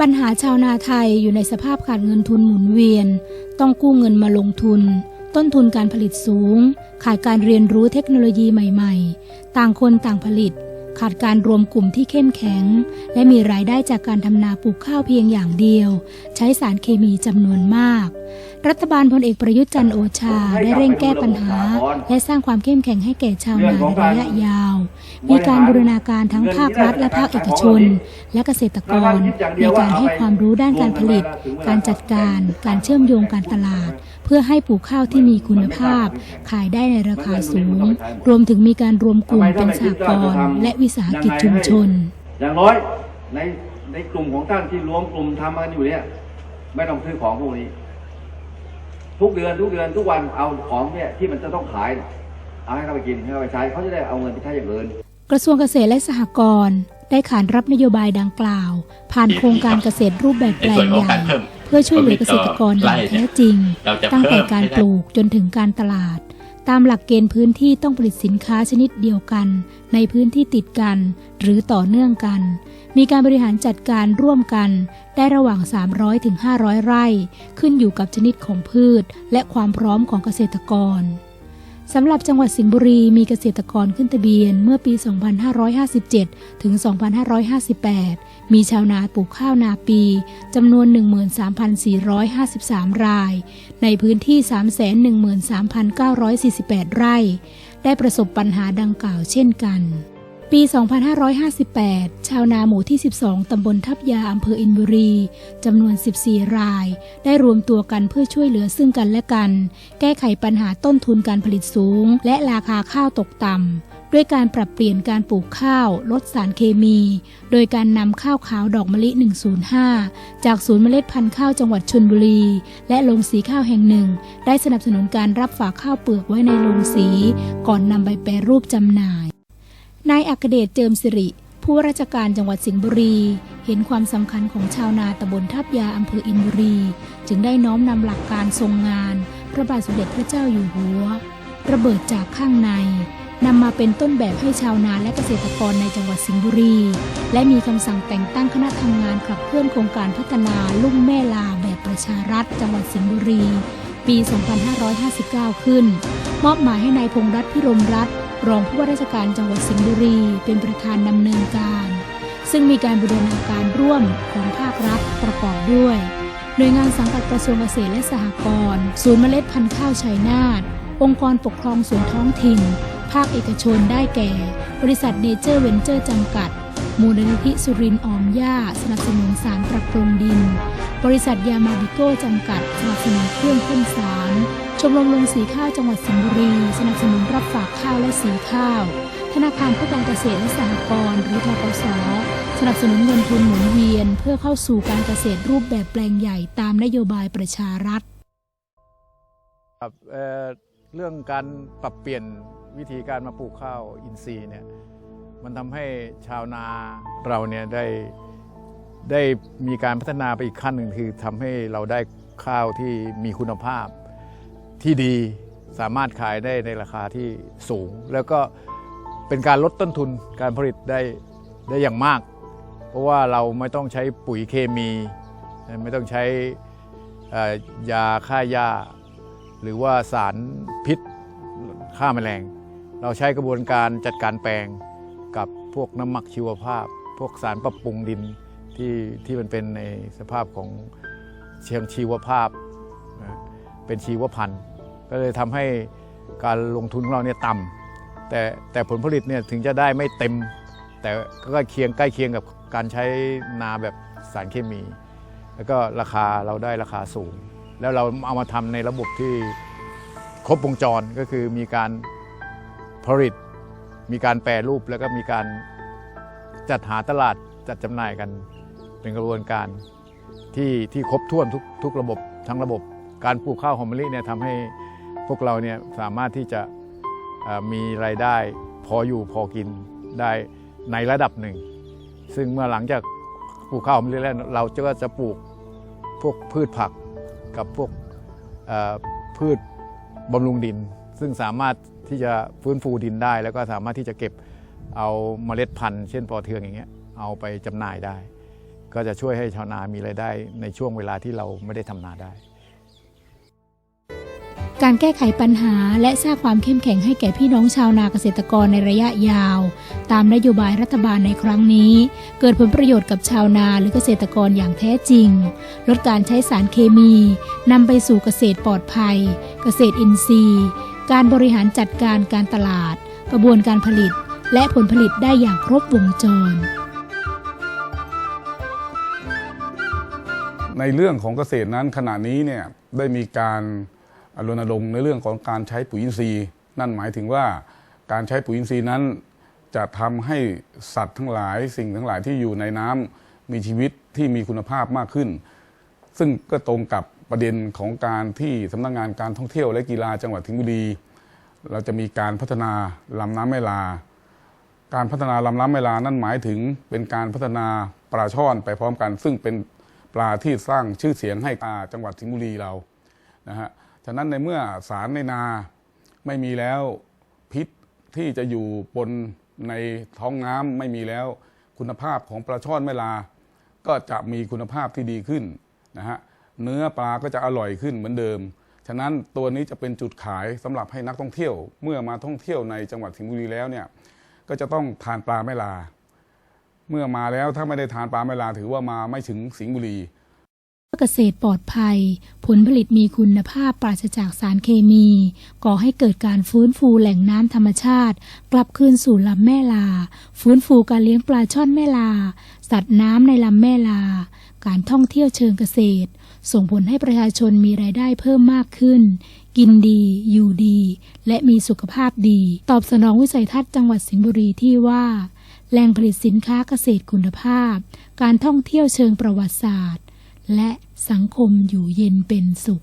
ปัญหาชาวนาไทยอยู่ในสภาพขาดเงินทุนหมุนเวียน ต้องกู้เงินมาลงทุน ต้นทุนการผลิตสูง ขาดการเรียนรู้เทคโนโลยีใหม่ๆ ต่างคนต่างผลิต ขาดการรวมกลุ่มที่เข้มแข็ง และมีรายได้จากการทำนาปลูกข้าวเพียงอย่างเดียว ใช้สารเคมีจำนวนมาก รัฐบาลพลเอกประยุทธ์จันทร์โอชาได้เร่งแก้ปัญหา และสร้างความเข้มแข็งให้แก่ชาวนาในระยะยาว มีการบูรณาการทั้งภาครัฐและภาคเอกชน และเกษตรกร ในการให้ความรู้ด้านการผลิต การจัดการ การเชื่อมโยงการตลาด เพื่อให้ปลูกข้าวที่มีคุณภาพ ขายได้ในราคาสูง รวมถึงมีการรวมกลุ่มเป็นสหกรณ์และวิสาหกิจชุมชน อย่างน้อยในในกลุ่มของท่านที่รวมกลุ่มทำกันอยู่เนี่ยไม่ต้องซื้อของพวกนี้ ทุกเดือนทุกเดือนทุกวันเอาของเนี่ยที่มันจะต้องขายเนี่ยเอาให้เขาไปกินให้เขาไปใช้เขาจะได้เอาเงินไปใช้อย่างอื่นกระทรวงเกษตรและสหกรณ์ได้ขานรับนโยบายดังกล่าว ผ่านโครงการเกษตรรูปแบบแปลงใหญ่เพื่อช่วยเหลือเกษตรกรอย่างแท้จริงเราจะตั้งแต่เพิ่มการให้ได้ปลูกจนถึงการตลาด ตามหลักเกณฑ์พื้นที่ต้องผลิตสินค้าชนิดเดียวกัน ในพื้นที่ติดกัน หรือต่อเนื่องกัน มีการบริหารจัดการร่วมกัน ได้ระหว่าง 300ถึง500 ไร่ ขึ้นอยู่กับชนิดของพืช และความพร้อมของเกษตรกร สำหรับจังหวัดสิงห์บุรีมีเกษตรกรขึ้นทะเบียนเมื่อปี 2557 ถึง 2558 มีชาวนาปลูกข้าวนาปีจำนวน 13,453 ราย ในพื้นที่ 313,948 ไร่ ได้ประสบปัญหาดังกล่าวเช่นกัน ปี 2558 ชาวนาหมู่ที่ 12 ตำบลทับยาอำเภออินบุรี จำนวน 14 ราย ได้รวมตัวกันเพื่อช่วยเหลือซึ่งกันและกัน แก้ไขปัญหาต้นทุนการผลิตสูง และราคาข้าวตกต่ำ ด้วยการปรับเปลี่ยนการปลูกข้าว ลดสารเคมี โดยการนำข้าวขาวดอกมะลิ 105 จากศูนย์เมล็ดพันธุ์ข้าวจังหวัดชนบุรี และโรงสีข้าวแห่งหนึ่ง ได้สนับสนุนการรับฝากข้าวเปลือกไว้ในโรงสี ก่อนนำไปแปรรูปจำหน่าย นายอัคเดชเจิมสิริ ผู้ราชการจังหวัดสิงห์บุรี เห็นความสำคัญของชาวนาตำบลทับยาอำเภออินบุรี จึงได้น้อมนำหลักการทรงงาน พระบาทสมเด็จพระเจ้าอยู่หัว ระเบิดจากข้างในนำมาเป็นต้นแบบให้ชาวนาและเกษตรกรในจังหวัดสิงห์บุรี และมีคำสั่งแต่งตั้งคณะทำงานขับเคลื่อนโครงการพัฒนาลุ่มแม่ลาแบบประชารัฐ จังหวัดสิงห์บุรี ปี 2559 ขึ้น มอบหมายให้นายพงษ์รัตน์พิรมรัตน์ รองผู้ว่าราชการจังหวัดสิงห์บุรีเป็นประธานดำเนินการ ซึ่งมีการบูรณาการร่วมของภาครัฐประกอบด้วย หน่วยงานสังกัดกระทรวงเกษตรและสหกรณ์ศูนย์เมล็ดพันธุ์ข้าวชัยนาทองค์กรปกครองส่วนท้องถิ่น ภาคเอกชนได้แก่ บริษัทเนเจอร์เวนเจอร์จำกัด มูลนิธิสุรินทร์ออมย่าสนับสนุนสารปรับปรุงดิน บริษัทยามาบิโก้จำกัดสนับสนุนเครื่องพ่นสาร ชมรมโรงสีข้าวจังหวัดสิงห์บุรี สนับสนุนรับฝากข้าวและสีข้าว ธนาคารเพื่อการเกษตรและสหกรณ์หรือทกสสนับสนุนเงินทุนหมุนเวียน เพื่อเข้าสู่การเกษตรรูปแบบแปลงใหญ่ตามนโยบายประชารัฐครับเอ่อเรื่องการปรับเปลี่ยนวิธีการมาปลูกข้าวอินทรีย์เนี่ยมันทำให้ชาวนาเราเนี่ยได้ได้มีการพัฒนาไปอีกขั้นหนึ่งคือทำให้เราได้ข้าวที่มีคุณภาพ ที่ดีสามารถขายได้ในราคาที่สูง แล้วก็เป็นการลดต้นทุนการผลิตได้ได้อย่างมาก เพราะว่าเราไม่ต้องใช้ปุ๋ยเคมี ไม่ต้องใช้ยาฆ่าหญ้า หรือว่าสารพิษฆ่าแมลง เราใช้กระบวนการจัดการแปลงกับพวกน้ำหมักชีวภาพ พวกสารปรับปรุงดินที่ที่มันเป็นในสภาพของเชิงชีวภาพ เป็นชีวพันธุ์ ก็เลยทำให้การลงทุนของเราเนี่ยต่ำแต่แต่ผลผลิตเนี่ยถึงจะได้ไม่เต็ม แต่ก็ใกล้เคียงใกล้เคียงกับการใช้นาแบบสารเคมี แล้วก็ราคาเราได้ราคาสูง แล้วเราเอามาทำในระบบที่ครบวงจรก็คือมีการผลิต มีการแปรรูปแล้วก็มีการจัดหาตลาดจัดจำหน่ายกันเป็นกระบวนการที่ที่ครบถ้วนทุกทุกระบบทั้งระบบการปลูกข้าวหอมมะลิเนี่ยทำให้ พวกเราเนี่ยสามารถที่จะมีรายได้พออยู่พอกินได้ในระดับหนึ่ง ซึ่งเมื่อหลังจากปลูกข้าวมมะลิแล้วเราก็จะปลูกพวกพืชผักกับพวกพืชบำรุงดิน ซึ่งสามารถที่จะฟื้นฟูดินได้ แล้วก็สามารถที่จะเก็บเอาเมล็ดพันธุ์เช่นปอเทืองอย่างเงี้ยเอาไปจำหน่ายได้ ก็จะช่วยให้ชาวนามีรายได้ในช่วงเวลาที่เราไม่ได้ทำนาได้ การแก้ไขปัญหาและสร้างความเข้มแข็งให้แก่พี่น้องชาวนาเกษตรกรในระยะยาว ตามนโยบายรัฐบาลในครั้งนี้ เกิดผลประโยชน์กับชาวนาหรือเกษตรกรอย่างแท้จริง ลดการใช้สารเคมีนำไปสู่เกษตรปลอดภัย เกษตรอินทรีย์ การบริหารจัดการการตลาด กระบวนการผลิต และผลผลิตได้อย่างครบวงจร ในเรื่องของเกษตรนั้นขณะนี้เนี่ยได้มีการ รณรงค์ในเรื่องของการใช้ปุ๋ยอินทรีย์ นั่นหมายถึงว่าการใช้ปุ๋ยอินทรีย์นั้น จะทำให้สัตว์ทั้งหลายสิ่งทั้งหลายที่อยู่ในน้ำมีชีวิตที่มีคุณภาพมากขึ้น ซึ่งก็ตรงกับประเด็นของการที่สำนักงานการท่องเที่ยวและกีฬาจังหวัดสิงห์บุรี เราจะมีการพัฒนาลำน้ำแม่ลา การพัฒนาลำน้ำแม่ลานั่นหมายถึงเป็นการพัฒนาปลาช่อนไปพร้อมกัน ซึ่งเป็นปลาที่สร้างชื่อเสียงให้อ่าจังหวัดสิงห์บุรีเรานะฮะ ฉะนั้นในเมื่อสารในนาไม่มีแล้วพิษที่จะอยู่บนในท้องน้ำไม่มีแล้ว คุณภาพของปลาช่อนแม่ลา ก็จะมีคุณภาพที่ดีขึ้นนะฮะเนื้อปลาก็จะอร่อยขึ้นเหมือนเดิม ฉะนั้นตัวนี้จะเป็นจุดขายสำหรับให้นักท่องเที่ยวเมื่อมาท่องเที่ยวในจังหวัดสิงห์บุรีแล้วเนี่ยก็จะต้องทานปลาแม่ลา เมื่อมาแล้วถ้าไม่ได้ทานปลาแม่ลาถือว่ามาไม่ถึงสิงห์บุรี เกษตรปลอดภัย ผลผลิตมีคุณภาพปราศจากสารเคมี ก่อให้เกิดการฟื้นฟูแหล่งน้ำธรรมชาติ กลับคืนสู่ลำแม่ลา ฟื้นฟูการเลี้ยงปลาช่อนแม่ลา สัตว์น้ำในลำแม่ลา การท่องเที่ยวเชิงเกษตร ส่งผลให้ประชาชนมีรายได้เพิ่มมากขึ้น กินดี อยู่ดี และมีสุขภาพดี ตอบสนองวิสัยทัศน์จังหวัดสิงห์บุรีที่ว่า แหล่งผลิตสินค้าเกษตรคุณภาพ การท่องเที่ยวเชิงประวัติศาสตร์ และสังคมอยู่เย็นเป็นสุข